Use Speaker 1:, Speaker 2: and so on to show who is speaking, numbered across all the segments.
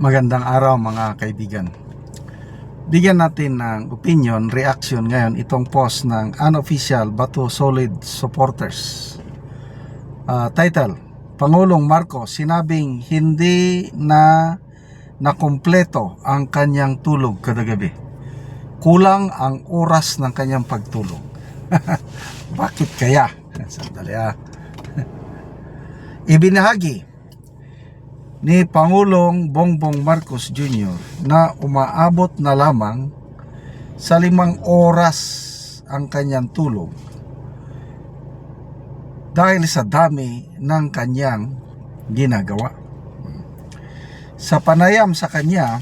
Speaker 1: Magandang araw mga kaibigan. Bigyan natin ng opinion, reaction ngayon itong post ng unofficial Bato Solid Supporters. Ah, title, Pangulong Marcos sinabing hindi na nakumpleto ang kanyang tulog kada. Kulang ang oras ng kanyang pagtulog. Bakit kaya? Sandali ah. Ibinahagi ni Pangulong Bongbong Marcos Jr. na umaabot na lamang sa limang oras ang kanyang tulog dahil sa dami ng kanyang ginagawa. Sa panayam sa kanya,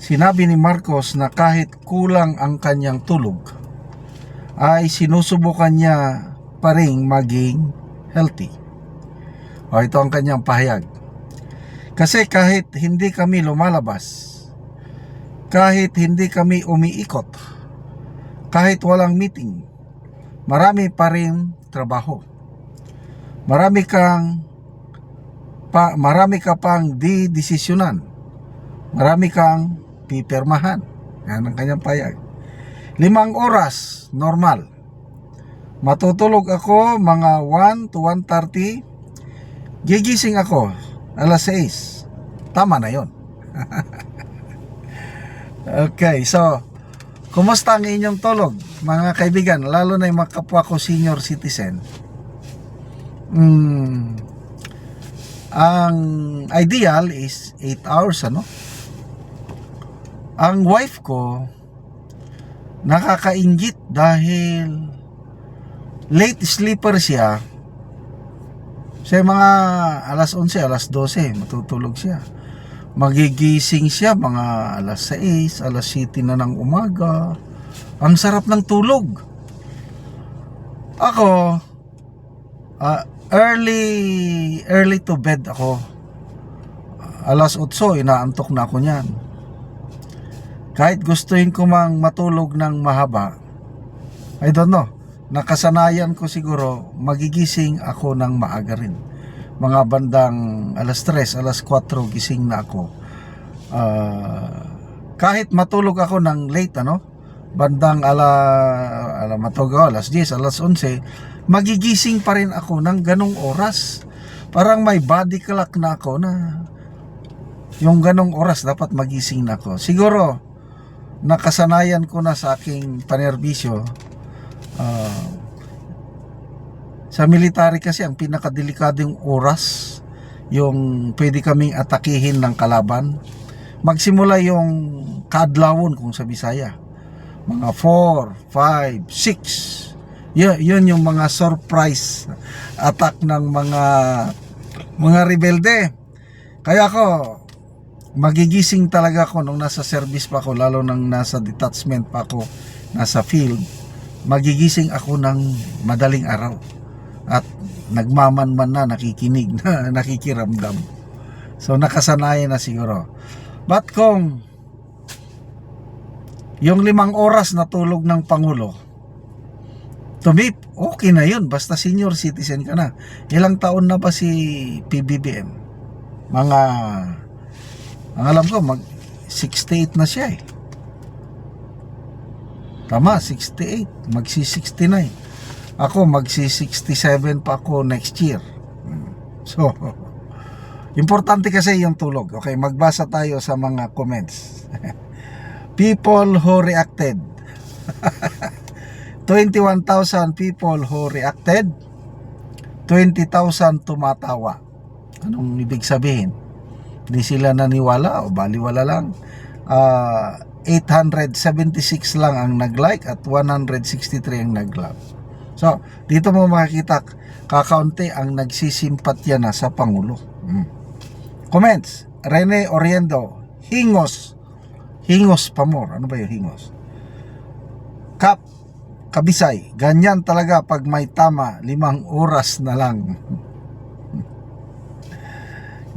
Speaker 1: sinabi ni Marcos na kahit kulang ang kanyang tulog, ay sinusubukan niya pa rin maging healthy. O ito ang kanyang pahayag. Kasi kahit hindi kami lumalabas, kahit hindi kami umiikot, kahit walang meeting, marami pa rin trabaho. Marami kang pa, marami ka pang didesisyonan. Marami kang pipirmahan. Yan ang kanyang payag. Limang oras, normal. Matutulog ako mga 1 to 1.30. Gigising ako alas 6. Tama na yon. okay, so kumusta ang inyong tulog mga kaibigan lalo na yung mga kapwa ko senior citizen mm, ang ideal is 8 hours ano ang wife ko nakakaingit dahil late sleeper siya sa mga alas 11, alas 12 matutulog siya magigising siya mga alas 6, alas 7 na ng umaga. Ang sarap ng tulog. Ako, ah, early early to bed ako. Alas 8, inaantok na ako niyan. Kahit gustuin ko mang matulog ng mahaba, I don't know, nakasanayan ko siguro magigising ako ng maaga rin mga bandang alas 3, alas 4 gising na ako. Ah, kahit matulog ako ng late ano, bandang ala, ala matulog ako, alas 10, alas 11, magigising pa rin ako ng ganong oras. Parang may body clock na ako na yung ganong oras dapat magising na ako. Siguro, nakasanayan ko na sa aking panerbisyo. Ah, sa military kasi ang pinakadelikadong oras yung pwede kaming atakihin ng kalaban. Magsimula yung kadlawon kung sa Bisaya. Mga 4, 5, 6. Yun, yun yung mga surprise attack ng mga mga rebelde. Kaya ako magigising talaga ako nung nasa service pa ako lalo nang nasa detachment pa ako nasa field magigising ako ng madaling araw. At nagmamanman na nakikinig na nakikiramdam. So nakasanayan na siguro. But kung yung limang oras na tulog ng Pangulo to me okay na yun. Basta senior citizen ka na. Ilang taon na ba si PBBM mga ang alam ko mag 68 na siya eh tama 68 magsi 69 ako magsi-67 pa ako next year. So, importante kasi yung tulog. Okay, magbasa tayo sa mga comments. people who reacted. 21,000 people who reacted. 20,000 tumatawa. Anong ibig sabihin? Hindi sila naniwala o baliwala lang. Ah, 876 lang ang nag-like at 163 ang nag-love. So, dito mo makikita kakaunti ang nagsisimpatya na sa Pangulo. Mm. Comments. Rene Oriendo. Hingos. Hingos Pamor. Ano ba yung hingos? Kap. Kabisay. Ganyan talaga pag may tama, limang oras na lang.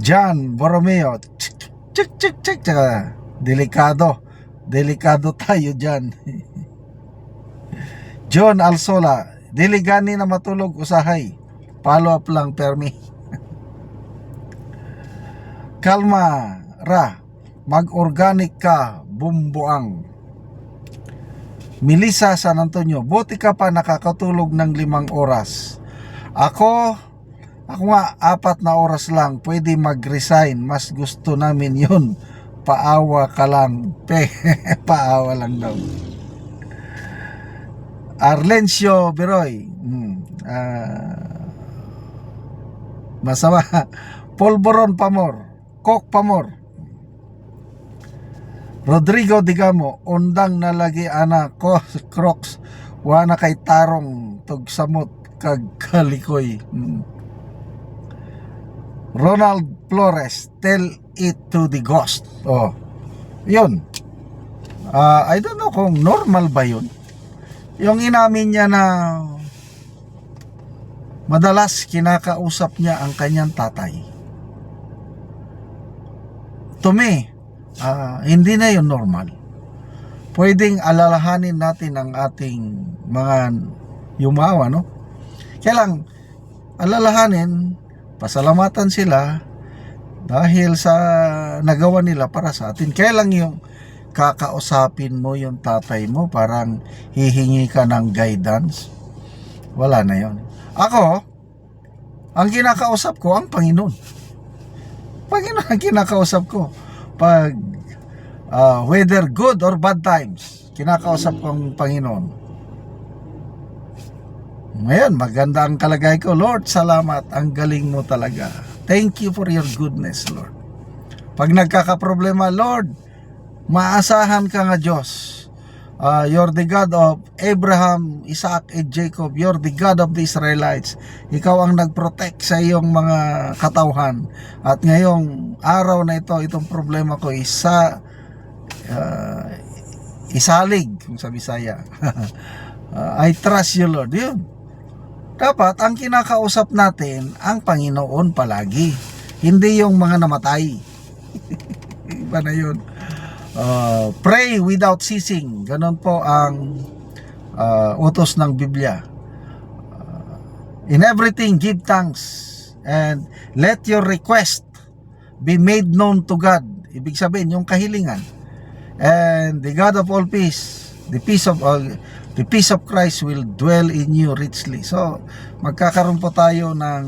Speaker 1: John Borromeo. Chik, chik, chik, chik. Delikado. Delikado tayo dyan. John Alsola. Dili gani na matulog usahay. Follow up lang permi. Kalma. ra mag-organic ka bumbuang Milisa San Antonio buti ka pa nakakatulog ng limang oras ako ako nga apat na oras lang pwede mag-resign mas gusto namin yun paawa ka lang. Pe paawa lang daw. Arlencio Beroy. Hmm. ah, masama Polvoron Pamor. Kok Pamor. Rodrigo Digamo undang nalagi ana. Ko Crocs. Wana kay tarong. Tugsamot kag kalikoy. Hmm. Ronald Flores. Tell it to the ghost. Oh. Yun. Ah, I don't know kung normal ba yun. Yung inamin niya na madalas kinakausap niya ang kanyang tatay. To me ah, hindi na yun normal. Pwedeng alalahanin natin ang ating mga yumawa no? Kaya lang alalahanin pasalamatan sila dahil sa nagawa nila para sa atin. Kaya lang yung kakausapin mo yung tatay mo parang hihingi ka ng guidance. Wala na yon ako ang kinakausap ko ang Panginoon. Panginoon ang kinakausap ko pag ah, whether good or bad times kinakausap ko ang Panginoon. Ngayon maganda ang kalagay ko. Lord salamat. Ang galing mo talaga thank you for your goodness Lord pag nagkakaproblema Lord maasahan ka nga Diyos Ah, you're the God of Abraham, Isaac, and Jacob. You're the God of the Israelites. Ikaw ang nag-protect sa iyong mga katauhan. At ngayong araw na ito, itong problema ko isa ah, isalig kung sa Bisaya. Ah, I trust you, Lord. Yun. Dapat ang kinakausap natin ang Panginoon palagi. Hindi yung mga namatay. Iba na yun. Uh, pray without ceasing. Ganon po ang uh, utos ng Biblia. Uh, in everything, give thanks and let your request be made known to God. Ibig sabihin, yung kahilingan. And the God of all peace, the peace of all, the peace of Christ will dwell in you richly. So, magkakaroon po tayo ng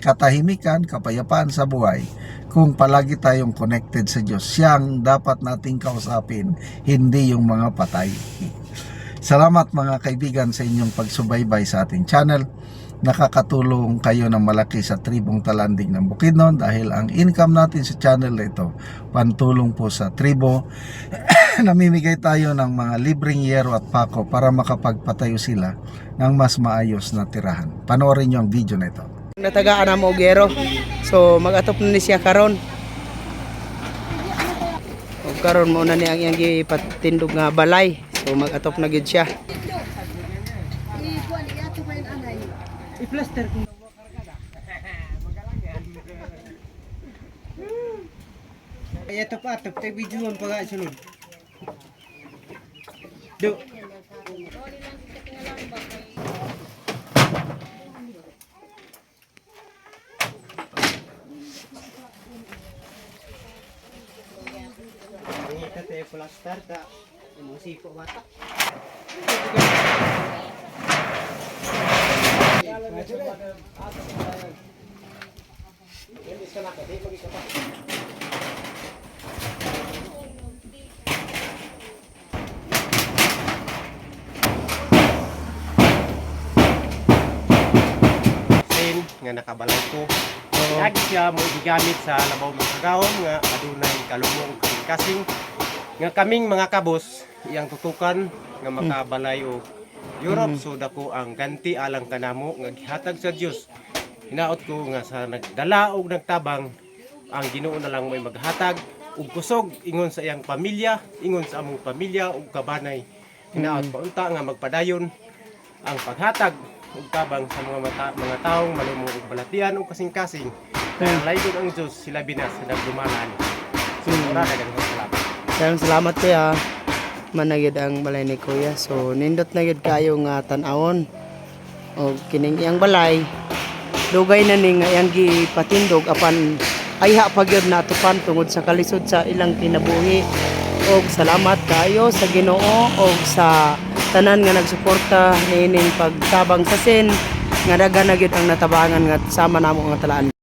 Speaker 1: katahimikan, kapayapaan sa buhay kung palagi tayong connected sa Diyos. Siyang dapat nating kausapin, hindi yung mga patay. Salamat mga kaibigan sa inyong pagsubaybay sa ating channel. Nakakatulong kayo ng malaki sa tribong talanding ng Bukidnon dahil ang income natin sa channel na ito, pantulong po sa tribo. Namimigay tayo ng mga libreng yero at pako para makapagpatayo sila ng mas maayos na tirahan. Panoorin nyo ang video na ito.
Speaker 2: natagaan na mo gero. So mag-atop na ni siya karon. O karon mo na ni ang iyang gipatindog nga balay. So mag-atop na gid siya. I-plaster ko. Ay ito pa, atop tayo video pa ga sunod. Do. Ito tayo plaster ta. Yung sipo bata.
Speaker 3: Sin nga nakabalay ko. Lagi siya mo gigamit sa labaw ng kagawon nga adunay kalumong kasing nga kaming mga kabos iyang tutukan nga makabalay og Europe. So dako ang ganti alang kanamo nga gihatag sa Dios. Hinaot ko nga sa nagdala og nagtabang ang Ginoo na lang may maghatag ug kusog ingon sa iyang pamilya, ingon sa among pamilya ug kabanay. Hinaot pa unta nga magpadayon ang paghatag ug tabang sa mga mata, mga taong malumong ug balatian ug kasing-kasing. Kaya laygon ang Dios sila binas sa nagdumalan. So, ora na daghang salamat.
Speaker 2: Daghang salamat kuya. Managid ang balay ni kuya. So nindot na gid kayo nga tan-awon. O kining iyang balay dugay na ni nga iyang gipatindog apan ayha pa gyud natupan tungod sa kalisod sa ilang kinabuhi og salamat kayo sa Ginoo og sa tanan nga nagsuporta niining pagtabang sa sin nga daghan na ang natabangan nga sama namo nga talaan